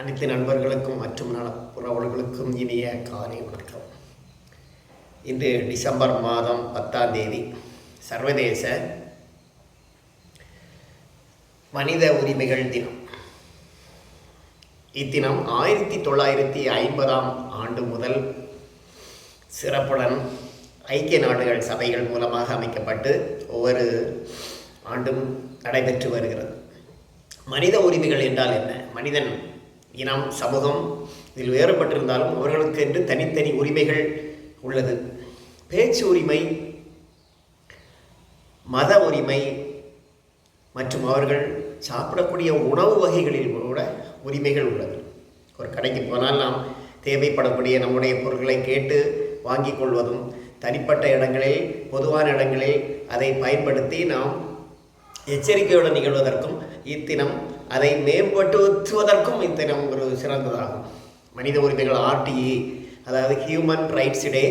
அனைத்து நண்பர்களுக்கும் மற்றும் நலப்புறவர்களுக்கும் இனிய காலை வணக்கம். இன்று டிசம்பர் மாதம் பத்தாம் தேதி சர்வதேச மனித உரிமைகள் தினம். இத்தினம் ஆயிரத்தி தொள்ளாயிரத்தி ஐம்பதாம் ஆண்டு முதல் சிறப்புடன் ஐக்கிய நாடுகள் சபைகள் மூலமாக அமைக்கப்பட்டு ஒவ்வொரு ஆண்டும் நடைபெற்று வருகிறது. மனித உரிமைகள் என்றால் என்ன? மனிதன் இனம் சமூகம் இதில் வேறுபட்டிருந்தாலும் அவர்களுக்கு என்று தனித்தனி உரிமைகள் உள்ளது. பேச்சு உரிமை மத உரிமை மற்றும் அவர்கள் சாப்பிடக்கூடிய உணவு வகைகளில் கூட உரிமைகள் உள்ளது. ஒரு கடைக்கு போனால் நாம் தேவைப்படக்கூடிய நம்முடைய பொருட்களை கேட்டு வாங்கிக் கொள்வதும் தனிப்பட்ட இடங்களில் பொதுவான இடங்களில் அதை பயன்படுத்தி நாம் எச்சரிக்கையுடன் நிகழ்வதற்கும் இத்தினம் அதை மேம்படுத்துவதற்கும் இத்தினம் ஒரு சிறந்ததாகும். மனித உரிமைகள் ஆர்டிஇ அதாவது ஹியூமன் ரைட்ஸ் டே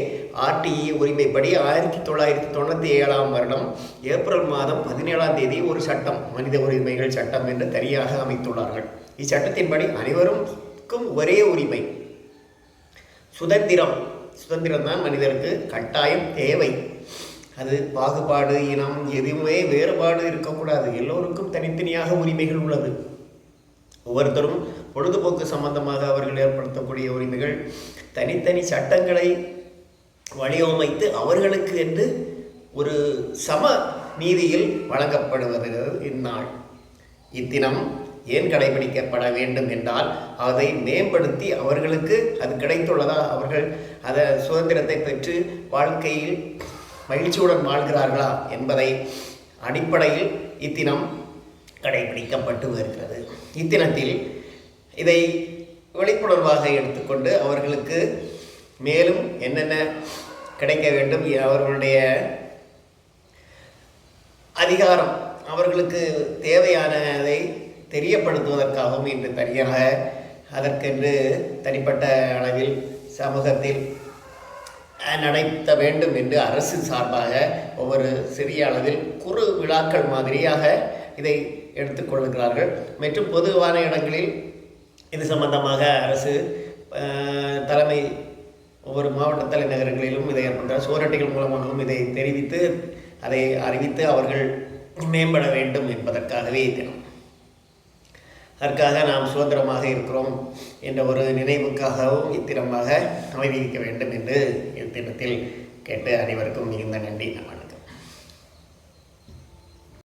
ஆர்டிஇ உரிமைப்படி ஆயிரத்தி தொள்ளாயிரத்தி தொண்ணூற்றி ஏழாம் வருடம் ஏப்ரல் மாதம் பதினேழாம் தேதி ஒரு சட்டம் மனித உரிமைகள் சட்டம் என்று தனியாக அமைத்துள்ளார்கள். இச்சட்டத்தின்படி அனைவருக்கும் ஒரே உரிமை. சுதந்திரம். சுதந்திரம் தான் மனிதருக்கு கட்டாயம் தேவை. அது பாகுபாடு இனம் எதுவுமே வேறுபாடு இருக்கக்கூடாது. எல்லோருக்கும் தனித்தனியாக உரிமைகள் உள்ளது. ஒவ்வொருத்தரும் பொழுதுபோக்கு சம்பந்தமாக அவர்கள் ஏற்படுத்தக்கூடிய உரிமைகள் தனித்தனி சட்டங்களை வடிவமைத்து அவர்களுக்கு என்று ஒரு சம நீதியில் வழங்கப்படுவது இந்நாள். இத்தினம் ஏன் கடைபிடிக்கப்பட வேண்டும் என்றால் அதை மேம்படுத்தி அவர்களுக்கு அது கிடைத்துள்ளதா? அவர்கள் அதை சுதந்திரத்தை பெற்று வாழ்க்கையில் மகிழ்ச்சியுடன் வாழ்கிறார்களா என்பதை அடிப்படையில் இத்தினம் கடைபிடிக்கப்பட்டு வருகிறது. இத்தினத்தில் இதை விழிப்புணர்வாக எடுத்துக்கொண்டு அவர்களுக்கு மேலும் என்னென்ன கிடைக்க வேண்டும்? அவர்களுடைய அதிகாரம் அவர்களுக்கு தேவையானதை தெரியப்படுத்துவதற்காகவும் இன்று தனியாக அதற்கென்று தனிப்பட்ட அளவில் சமூகத்தில் நடத்த வேண்டும் என்று அரசு சார்பாக ஒவ்வொரு சிறிய அளவில் குறு விழாக்கள் மாதிரியாக இதை எடுத்துக்கொள்கிறார்கள் மற்றும் பொதுவான இடங்களில் இது சம்பந்தமாக அரசு தலைமை ஒவ்வொரு மாவட்ட தலைநகரங்களிலும் இதை ஏற்பட்ட சுவரட்டிகள் மூலமாகவும் இதை தெரிவித்து அதை அறிவித்து அவர்கள் மேம்பட வேண்டும் என்பதற்காகவே தினம் அதற்காக நாம் சுதந்திரமாக இருக்கிறோம் என்ற ஒரு நினைவுக்காகவும் இத்திரமாக அமைதிக்க வேண்டும் என்று இத்தினத்தில் கேட்டு அனைவருக்கும் மிகுந்த நன்றி நம்ம